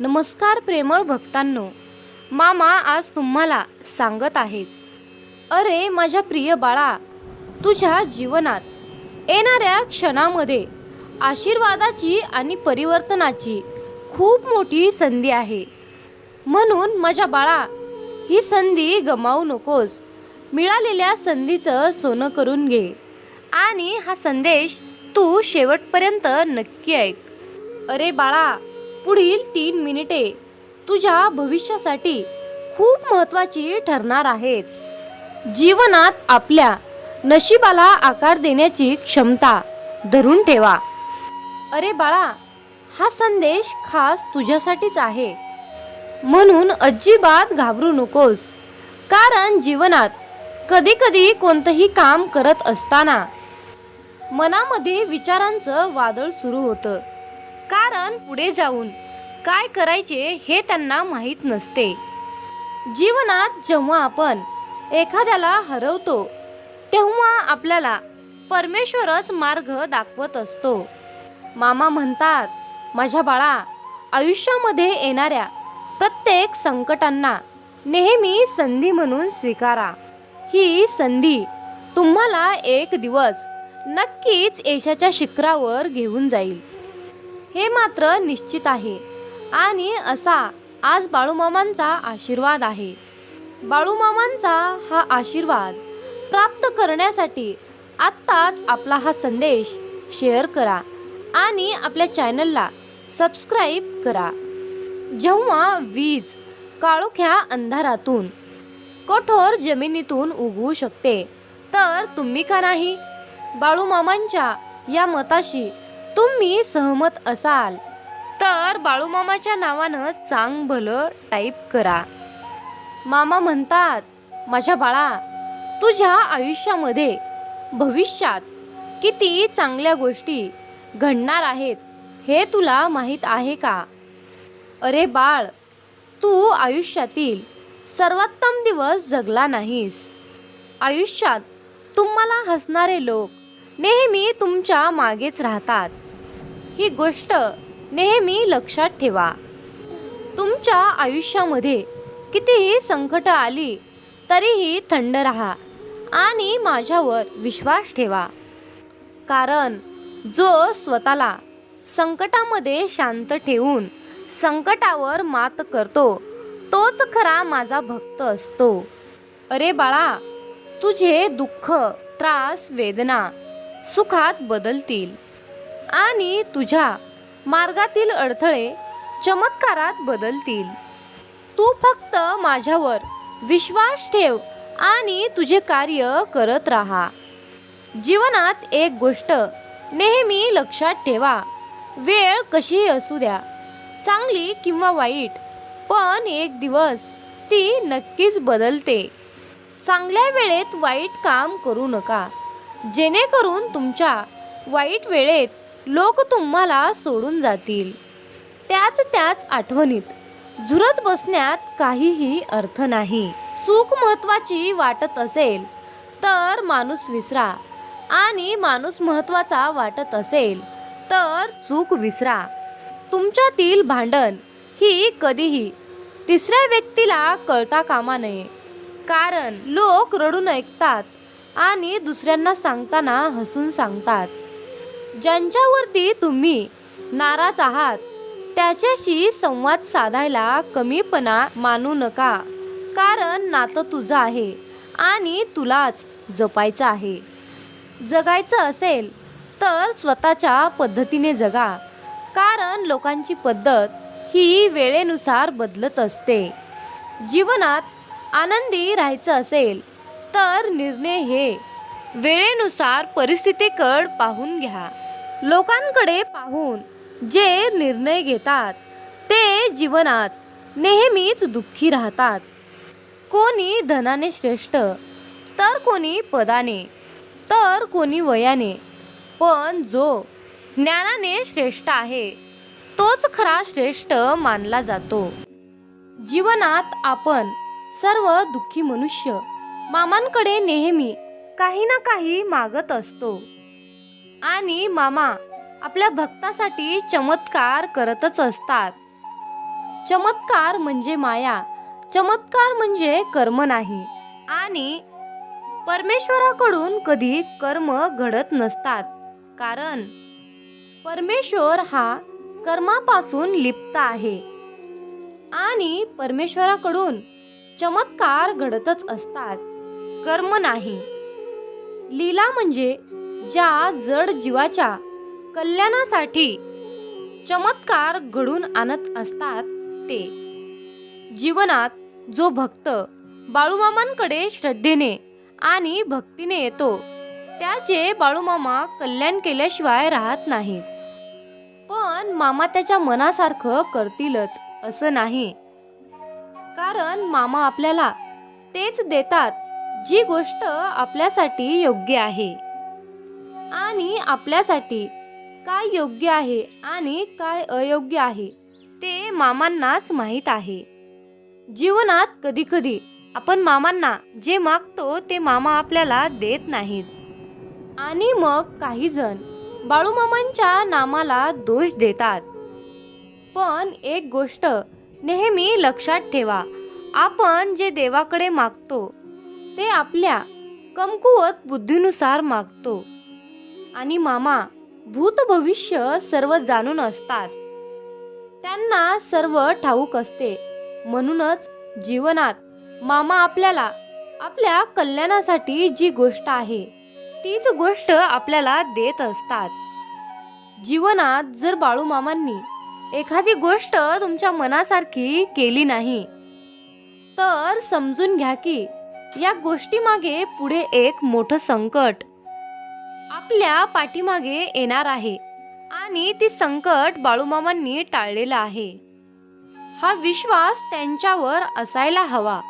नमस्कार प्रेमळ भक्तांनो मामा आज तुम्हाला सांगत आहेत. अरे माझ्या प्रिय बाळा तुझ्या जीवनात येणाऱ्या क्षणामध्ये आशीर्वादाची आणि परिवर्तनाची खूप मोठी संधी आहे. म्हणून माझ्या बाळा ही संधी गमावू नकोस. मिळालेल्या संधीचं सोनं करून घे आणि हा संदेश तू शेवटपर्यंत नक्की ऐक. अरे बाळा पुढील तीन मिनिटे तुझ्या भविष्यासाठी खूप महत्त्वाची ठरणार आहेत. जीवनात आपल्या नशिबाला आकार देण्याची क्षमता धरून ठेवा. अरे बाळा हा संदेश खास तुझ्यासाठीच आहे. म्हणून अजिबात घाबरू नकोस. कारण जीवनात कधी कधी कोणतंही काम करत असताना मनामध्ये विचारांचं वादळ सुरू होतं. कारण पुढे जाऊन काय करायचे हे त्यांना माहीत नसते. जीवनात जेव्हा आपण एखाद्याला हरवतो तेव्हा आपल्याला परमेश्वरच मार्ग दाखवत असतो. मामा म्हणतात माझ्या बाळा आयुष्यामध्ये येणाऱ्या प्रत्येक संकटांना नेहमी संधी म्हणून स्वीकारा. ही संधी तुम्हाला एक दिवस नक्कीच यशाच्या शिखरावर घेऊन जाईल. हे मात्र निश्चित आहे. आणि असा आज बाळूमामांचा आशीर्वाद आहे. बाळूमामांचा हा आशीर्वाद प्राप्त करण्यासाठी आत्ताच आपला हा संदेश शेअर करा आणि आपल्या चॅनलला सबस्क्राईब करा. जेव्हा वीज काळोख्या अंधारातून कठोर जमिनीतून उगवू शकते तर तुम्ही का नाही? बाळूमामांच्या या मताशी तुम्ही सहमत असाल तर बाळूमामाच्या नावानं चांग भलं टाईप करा. मामा म्हणतात माझ्या बाळा तुझ्या आयुष्यामध्ये भविष्यात किती चांगल्या गोष्टी घडणार आहेत हे तुला माहीत आहे का? अरे बाळ तू आयुष्यातील सर्वोत्तम दिवस जगला नाहीस. आयुष्यात तुम्हाला हसणारे लोक नेहमी तुमच्या मागेच राहतात. ही गोष्ट नेहमी लक्षात ठेवा. तुमच्या आयुष्यामध्ये कितीही संकट आली तरीही थंड राहा आणि माझ्यावर विश्वास ठेवा. कारण जो स्वतःला संकटामध्ये शांत ठेवून संकटावर मात करतो तोच खरा माझा भक्त असतो. अरे बाळा तुझे दुःख त्रास वेदना सुखात बदलतील. आणि तुझ्या मार्गातील अडथळे चमत्कारात बदलतील. तू फक्त माझ्यावर विश्वास ठेव आणि तुझे कार्य करत राहा. जीवनात एक गोष्ट नेहमी लक्षात ठेवा. वेळ कशीही असू द्या चांगली किंवा वाईट पण एक दिवस ती नक्कीच बदलते. चांगल्या वेळेत वाईट काम करू नका. जेणेकरून तुमच्या वाईट वेळेत लोक तुम्हाला सोडून जातील. त्याच त्याच आठवणीत झुरत बसण्यात काहीही अर्थ नाही. चूक महत्वाची वाटत असेल तर माणूस विसरा. आणि माणूस महत्त्वाचा वाटत असेल तर चूक विसरा. तुमच्यातील भांडण ही कधीही तिसऱ्या व्यक्तीला कळता कामा नये. कारण लोक रडून ऐकतात आणि दुसऱ्यांना सांगताना हसून सांगतात. ज्यांच्यावरती तुम्ही नाराज आहात त्याच्याशी संवाद साधायला कमीपणा मानू नका. कारण नातं तुझं आहे आणि तुलाच जपायचं आहे. जगायचं असेल तर स्वतःच्या पद्धतीने जगा. कारण लोकांची पद्धत ही वेळेनुसार बदलत असते. जीवनात आनंदी राहायचं असेल तर निर्णय हे वेळेनुसार परिस्थितीकड पाहून घ्या. लोकांकडे पाहून जे निर्णय घेतात ते जीवनात नेहमीच दुःखी राहतात. कोणी धनाने श्रेष्ठ तर कोणी पदाने तर कोणी वयाने. पण जो ज्ञानाने श्रेष्ठ आहे तोच खरा श्रेष्ठ मानला जातो. जीवनात आपण सर्व दुःखी मनुष्य मामांकडे नेहमी काही ना काही मागत असतो. आणि मामा आपल्या भक्तासाठी चमत्कार करतच असतात. चमत्कार म्हणजे माया चमत्कार म्हणजे कर्म नाही आणि परमेश्वराकडून कधी कर्म घडत नसतात. कारण परमेश्वर हा कर्मापासून लिप्त आहे आणि परमेश्वराकडून चमत्कार घडतच असतात. कर्म नाही. लीला म्हणजे ज्या जड जीवाच्या कल्याणासाठी चमत्कार घडून आणत असतात ते. जीवनात जो भक्त बाळूमामांकडे श्रद्धेने आणि भक्तीने येतो त्याचे बाळूमामा कल्याण केल्याशिवाय राहत नाहीत. पण मामा त्याच्या मनासारखं करतीलच असं नाही. कारण मामा आपल्याला तेच देतात जी गोष्ट आपल्यासाठी योग्य आहे. आणि आपल्यासाठी काय योग्य आहे आणि काय अयोग्य आहे ते मामांनाच माहीत आहे. जीवनात कधीकधी आपण मामांना जे मागतो ते मामा आपल्याला देत नाहीत. आणि मग काही जण बाळूमामांच्या नामाला दोष देतात. पण एक गोष्ट नेहमी लक्षात ठेवा आपण जे देवाकडे मागतो ते आपल्या कमकुवत बुद्धीनुसार मागतो. आणि मामा भूत भविष्य सर्व जाणून असतात. त्यांना सर्व ठाऊक असते. म्हणूनच जीवनात मामा आपल्याला आपल्या कल्याणासाठी जी गोष्ट आहे तीच गोष्ट आपल्याला देत असतात. जीवनात जर बाळूमामांनी एखादी गोष्ट तुमच्या मनासारखी केली नाही तर समजून घ्या की या गोष्टीमागे पुढे एक मोठं संकट आपल्या पाठीमागे येणार आहे आणि ती संकट बाळूमामांनी टाळलेलं आहे. हा विश्वास त्यांच्यावर असायला हवा.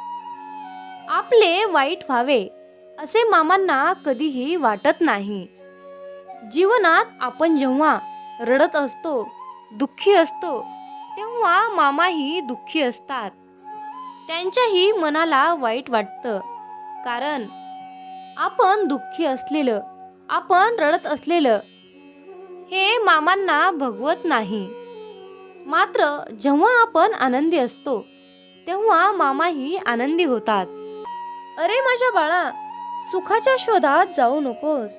आपले वाईट व्हावे असे मामांना कधीही वाटत नाही. जीवनात आपण जेव्हा रडत असतो दुःखी असतो तेव्हा मामाही दुःखी असतात. त्यांच्याही मनाला वाईट वाटतं कारण आपण दुःखी असलेलं आपण रडत असलेलं हे मामांना भगवत नाही. मात्र जेव्हा आपण आनंदी असतो तेव्हा मामाही आनंदी होतात. अरे माझ्या बाळा सुखाच्या शोधात जाऊ नकोस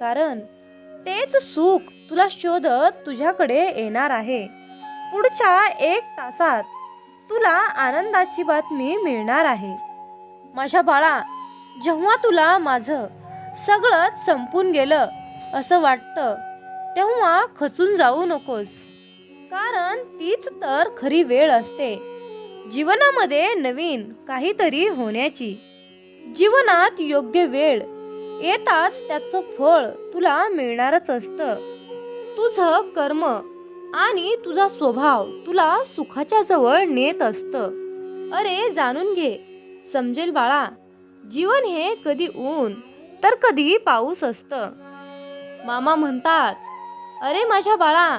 कारण तेच सुख तुला शोधत तुझ्याकडे येणार आहे. पुढच्या एक तासात तुला आनंदाची बातमी मिळणार आहे. माझ्या बाळा जेव्हा तुला माझं सगळंच संपून गेलं असं वाटतं. तेव्हा खचून जाऊ नकोस. कारण तीच तर खरी वेळ असते. जीवनामध्ये नवीन काहीतरी होण्याची. जीवनात योग्य वेळ येताच त्याचं फळ तुला मिळणारच असतं. तुझं कर्म आणि तुझा स्वभाव तुला सुखाच्या जवळ नेत असतं. अरे जाणून घे. समजेल बाळा जीवन हे कधी ऊन तर कधी पाऊस असतं. मामा म्हणतात अरे माझ्या बाळा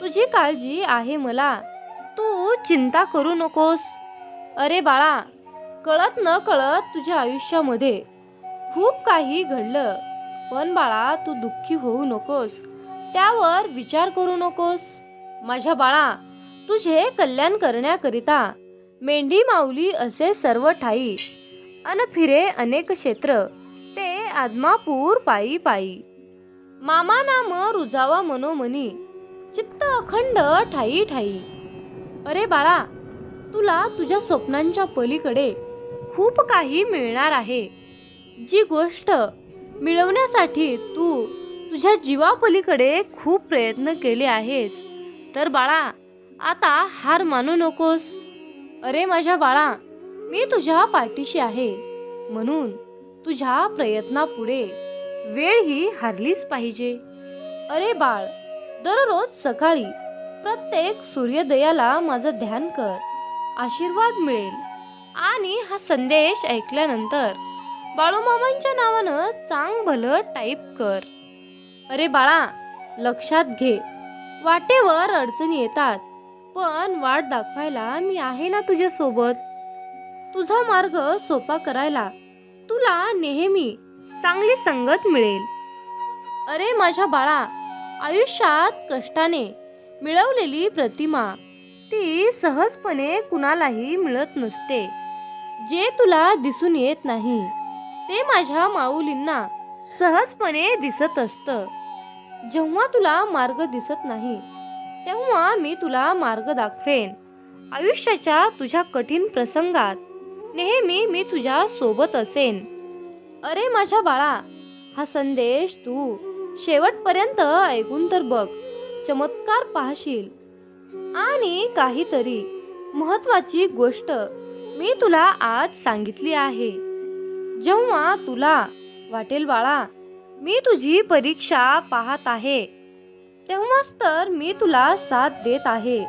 तुझी काळजी आहे मला. तू चिंता करू नकोस. अरे बाळा कळत न कळत तुझ्या आयुष्यामध्ये खूप काही घडलं. पण बाळा तू दुःखी होऊ नकोस. त्यावर विचार करू नकोस. माझ्या बाळा तुझे कल्याण करण्याकरिता मेंढी माऊली असे सर्व ठाई अन फिरे अनेक क्षेत्र आदमापूर पायी पायी. मामा नाम रुजावा मनोमनी चित्त अखंड ठाई ठाई. अरे बाळा तुला तुझ्या स्वप्नांच्या पलीकडे खूप काही मिळणार आहे. जी गोष्ट मिळवण्यासाठी तू तुझ्या जीवापलीकडे खूप प्रयत्न केले आहेस. तर बाळा आता हार मानू नकोस. अरे माझ्या बाळा मी तुझ्या पाठीशी आहे. म्हणून तुझ्या प्रयत्नापुढे वेळ ही हारलीच पाहिजे. अरे बाळ दररोज सकाळी प्रत्येक सूर्योदयाला माझं ध्यान कर आशीर्वाद मिळेल. आणि हा संदेश ऐकल्यानंतर बाळूमामांच्या नावानं चांग भलं टाईप कर. अरे बाळा लक्षात घे. वाटेवर अडचणी येतात पण वाट दाखवायला मी आहे ना तुझ्यासोबत. तुझा मार्ग सोपा करायला तुला नेहमी चांगली संगत मिळेल. अरे माझ्या बाळा आयुष्यात कष्टाने मिळवलेली प्रतिमा ती सहजपणे कुणालाही मिळत नसते. जे तुला दिसून येत नाही ते माझ्या माऊलींना सहजपणे दिसत असतं. जेव्हा तुला मार्ग दिसत नाही तेव्हा मी तुला मार्ग दाखवेन. आयुष्याच्या तुझ्या कठीण प्रसंगात नेहमी मी तुझ्या सोबत असेन. अरे माझ्या बाळा हा संदेश तू शेवटपर्यंत ऐकून तर बघ चमत्कार पाहशील. आणि काहीतरी महत्वाची गोष्ट मी तुला आज सांगितली आहे. जेव्हा तुला वाटेल बाळा मी तुझी परीक्षा पाहत आहे. तेव्हाच तर मी तुला साथ देत आहे.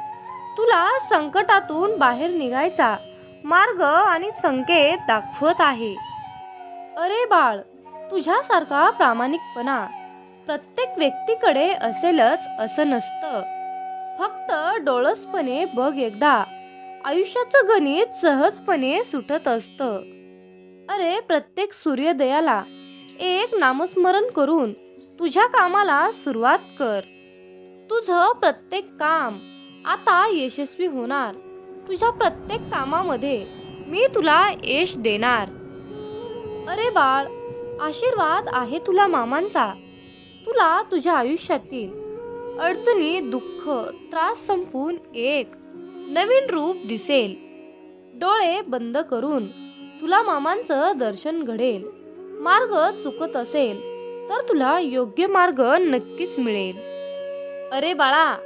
तुला संकटातून बाहेर निघायचा मार्ग आणि संकेत दाखवत आहे. अरे बाळ तुझ्यासारखा प्रामाणिकपणा प्रत्येक व्यक्तीकडे असेलच असं नसतं. फक्त डोळसपणे बघ एकदा. आयुष्याचं गणित सहजपणे सुटत असतं. अरे प्रत्येक सूर्योदयाला एक नामस्मरण करून तुझ्या कामाला सुरुवात कर. तुझं प्रत्येक काम आता यशस्वी होणार. तुझ्या प्रत्येक कामामध्ये मी तुला यश देणार. अरे बाळ आशीर्वाद आहे तुला मामांचा. तुला तुझ्या आयुष्यातील अडचणी दुःख त्रास संपून एक नवीन रूप दिसेल. डोळे बंद करून तुला मामांचं दर्शन घडेल. मार्ग चुकत असेल तर तुला योग्य मार्ग नक्कीच मिळेल. अरे बाळा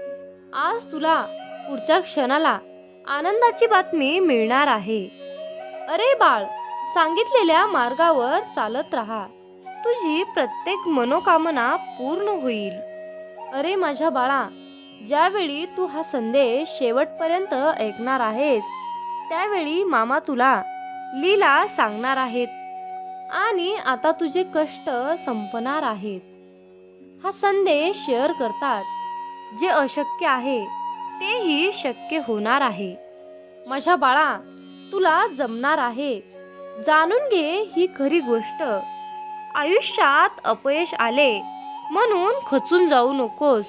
आज तुला पुढच्या क्षणाला आनंदाची बातमी मिळणार आहे. अरे बाळ सांगितलेल्या मार्गावर चालत राहा. तुझी प्रत्येक मनोकामना पूर्ण होईल. अरे माझ्या बाळा ज्यावेळी तू हा संदेश शेवटपर्यंत ऐकणार आहेस त्यावेळी मामा तुला लीला सांगणार आहेत आणि आता तुझे कष्ट संपणार आहेत. हा संदेश शेअर करताच जे अशक्य आहे तेही शक्य होणार आहे. माझ्या बाळा तुला जमणार आहे. जाणून घे ही खरी गोष्ट. आयुष्यात अपयश आले म्हणून खचून जाऊ नकोस.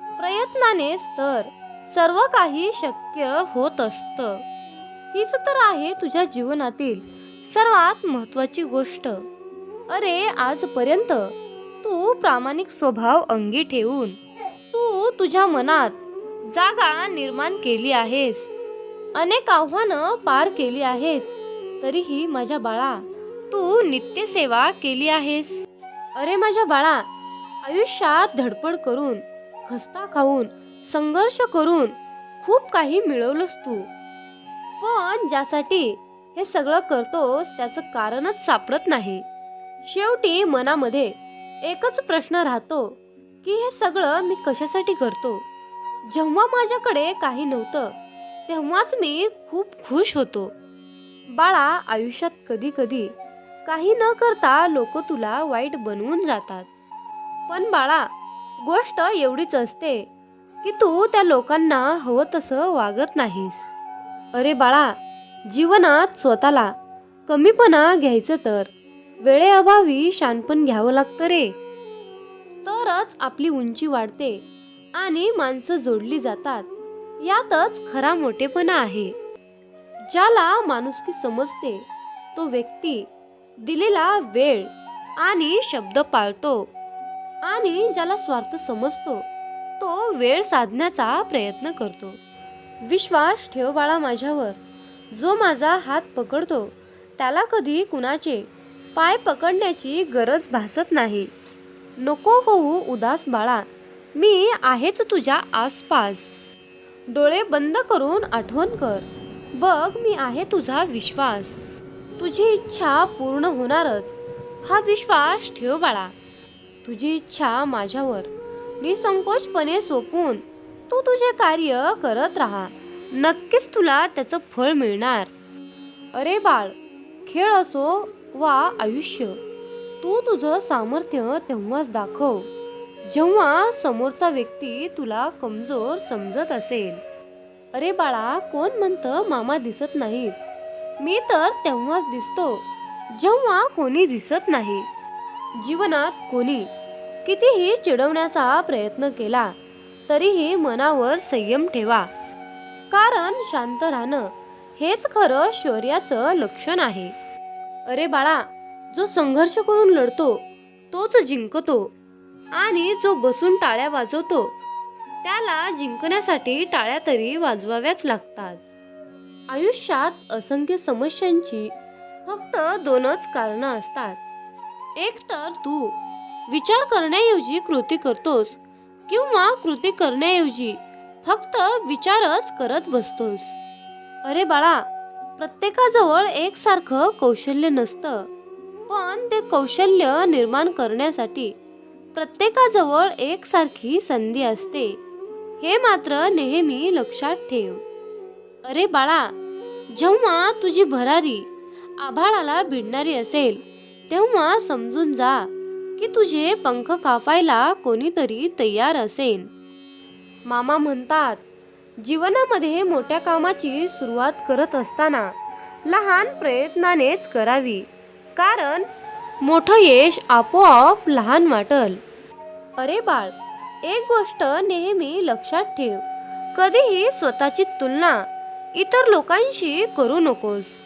प्रयत्नानेच तर सर्व काही शक्य होत असतं. हीच तर आहे तुझ्या जीवनातील सर्वात महत्वाची गोष्ट. अरे आजपर्यंत तू प्रामाणिक स्वभाव अंगी ठेवून तू तुझ्या मनात जागा निर्माण केली आहेस. अनेक आव्हानं पार केली आहेस. तरीही माझ्या बाळा तू नित्यसेवा केली आहेस. अरे माझ्या बाळा आयुष्यात धडपड करून खस्ता खाऊन संघर्ष करून खूप काही मिळवलंस तू. पण ज्यासाठी हे सगळं करतोस त्याचं कारणच सापडत नाही. शेवटी मनामध्ये एकच प्रश्न राहतो की हे सगळं मी कशासाठी करतो? जेव्हा माझ्याकडे काही नव्हतं तेव्हाच मी खूप खुश होतो. बाळा आयुष्यात कधी कधी काही न करता लोक तुला वाईट बनवून जातात. पण बाळा गोष्ट एवढीच असते की तू त्या लोकांना हवं तसं वागत नाहीस. अरे बाळा जीवनात स्वतःला कमीपणा घ्यायचं तर वेळेअभावी शानपण घ्यावं लागतं रे. तरच आपली उंची वाढते. आणि माणसं जोडली जातात. यातच खरा मोठेपणा आहे. ज्याला माणुसकी समजते तो व्यक्ती दिलेला वेळ आणि शब्द पाळतो आणि ज्याला स्वार्थ समजतो तो वेळ साधण्याचा प्रयत्न करतो. विश्वास ठेव बाळा माझ्यावर. जो माझा हात पकडतो त्याला कधी कुणाचे पाय पकडण्याची गरज भासत नाही. नको होऊ उदास बाळा. मी आहेच तुझ्या आसपास. डोळे बंद करून आठवण कर. बघ मी आहे तुझा विश्वास. तुझी इच्छा पूर्ण होणारच. हा विश्वास ठेव बाळा. तुझी इच्छा माझ्यावर. निसंकोचपणे सोपून तू तुझे कार्य करत राहा. नक्कीच तुला त्याचं फळ मिळणार. अरे बाळ खेळ असो वा आयुष्य तू तुझं सामर्थ्य तेव्हाच दाखव. जेव्हा समोरचा व्यक्ती तुला कमजोर समजत असेल अरे बाळा कोण म्हणतं मामा दिसत नाहीत? मी तर तेव्हाच दिसतो जेव्हा कोणी दिसत नाही. जीवनात कोणी कितीही चिडवण्याचा प्रयत्न केला तरीही मनावर संयम ठेवा. कारण शांत राहणं हेच खरं शौर्याचं लक्षण आहे. अरे बाळा जो संघर्ष करून लढतो तोच जिंकतो. आणि जो बसून टाळ्या वाजवतो त्याला जिंकण्यासाठी टाळ्या तरी वाजवाव्याच लागतात. आयुष्यात असंख्य समस्यांची फक्त दोनच कारणं असतात. एक तर तू विचार करण्याऐवजी कृती करतोस किंवा कृती करण्याऐवजी फक्त विचारच करत बसतोस. अरे बाळा प्रत्येकाजवळ एकसारखं कौशल्य नसतं पण ते कौशल्य निर्माण करण्यासाठी प्रत्येकाजवळ एकसारखी संधी असते. हे मात्र नेहमी लक्षात ठेव. अरे बाळा जेव्हा तुझी भरारी आभाळाला भिडणारी असेल तेव्हा समजून जा की तुझे पंख कापायला कोणीतरी तयार असेल. मामा म्हणतात जीवनामध्ये मोठ्या कामाची सुरुवात करत असताना लहान प्रयत्नानेच करावी. कारण मोठं यश आपोआप लहान वाटल. अरे बाळ एक गोष्ट नेहमी लक्षात ठेव. कधीही स्वतःची तुलना इतर लोकांशी करू नकोस.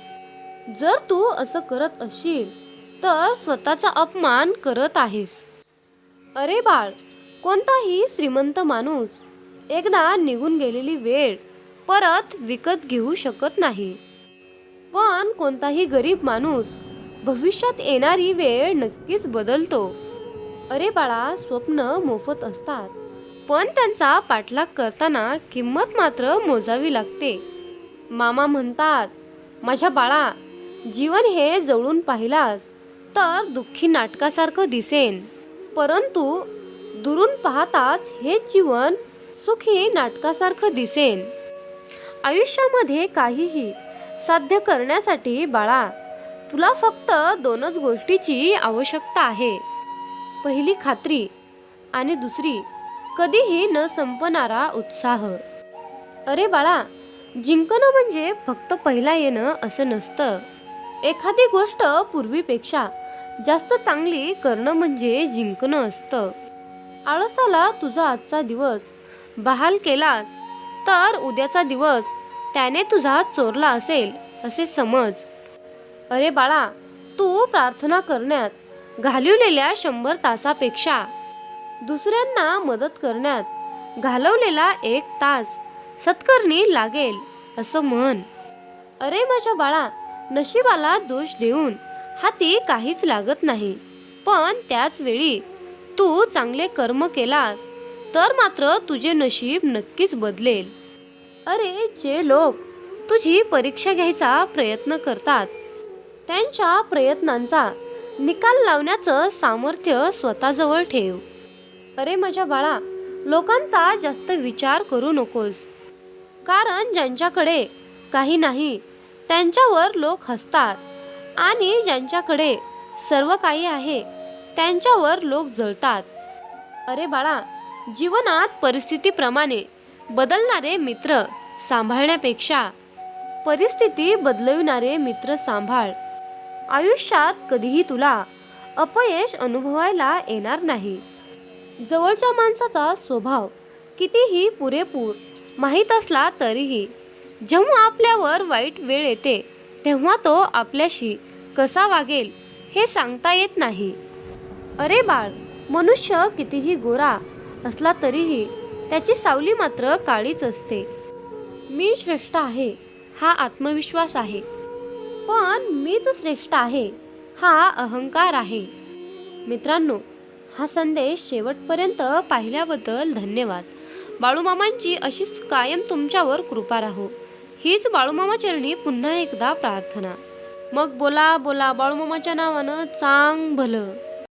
जर तू असं करत असशील तर स्वतःचा अपमान करत आहेस. अरे बाळ कोणताही श्रीमंत माणूस एकदा निघून गेलेली वेळ परत विकत घेऊ शकत नाही. पण कोणताही गरीब माणूस भविष्यात येणारी वेळ नक्कीच बदलतो. अरे बाळा स्वप्न मोफत असतात. पण त्यांचा पाठलाग करताना किंमत मात्र मोजावी लागते. मामा म्हणतात माझ्या बाळा जीवन हे जवळून पाहिलास तर दुःखी नाटकासारखं दिसेन. परंतु दुरून पाहताच हे जीवन सुखी नाटकासारखं दिसेन. आयुष्यामध्ये काहीही साध्य करण्यासाठी बाळा तुला फक्त दोनच गोष्टीची आवश्यकता आहे. पहिली खात्री आणि दुसरी कधीही न संपणारा उत्साह. अरे बाळा जिंकणं म्हणजे फक्त पहिला येणं असं नसतं. एखादी गोष्ट पूर्वीपेक्षा जास्त चांगली करणं म्हणजे जिंकणं असतं. आळसाला तुझा आजचा दिवस बहाल केलास तर उद्याचा दिवस त्याने तुझा चोरला असेल असे समज. अरे बाळा तू प्रार्थना करण्यात घालवलेल्या शंभर तासापेक्षा दुसऱ्यांना मदत करण्यात घालवलेला एक तास सत्कर्णी लागेल असं म्हण. अरे माझ्या बाळा नशिबाला दोष देऊन हाती काहीच लागत नाही पण त्याच वेळी तू चांगले कर्म केलास तर मात्र तुझे नशीब नक्कीच बदलेल. अरे जे लोक तुझी परीक्षा घ्यायचा प्रयत्न करतात त्यांच्या प्रयत्नांचा निकाल लावण्याचं सामर्थ्य स्वतःजवळ ठेव. अरे माझ्या बाळा लोकांचा जास्त विचार करू नकोस. कारण ज्यांच्याकडे काही नाही त्यांच्यावर लोक हसतात. आणि ज्यांच्याकडे सर्व काही आहे त्यांच्यावर लोक जळतात. अरे बाळा जीवनात परिस्थितीप्रमाणे बदलणारे मित्र सांभाळण्यापेक्षा परिस्थिती बदलविणारे मित्र सांभाळ. आयुष्यात कधीही तुला अपयश अनुभवायला येणार नाही. जवळच्या माणसाचा स्वभाव कितीही पुरेपूर माहीत असला तरीही जेव्हा आपल्यावर वाईट वेळ येते तेव्हा तो आपल्याशी कसा वागेल हे सांगता येत नाही. अरे बाळ मनुष्य कितीही गोरा असला तरीही त्याची सावली मात्र काळीच असते. मी श्रेष्ठ आहे हा आत्मविश्वास आहे. पण मीच श्रेष्ठ आहे हा अहंकार आहे. मित्रांनो हा संदेश शेवटपर्यंत पाहिल्याबद्दल धन्यवाद. बाळूमामांची अशीच कायम तुमच्यावर कृपा राहो. हीच बाळूमामा चरणी पुन्हा एकदा प्रार्थना. मग बोला बोला बाळूमामाच्या नावानं चांग भलं.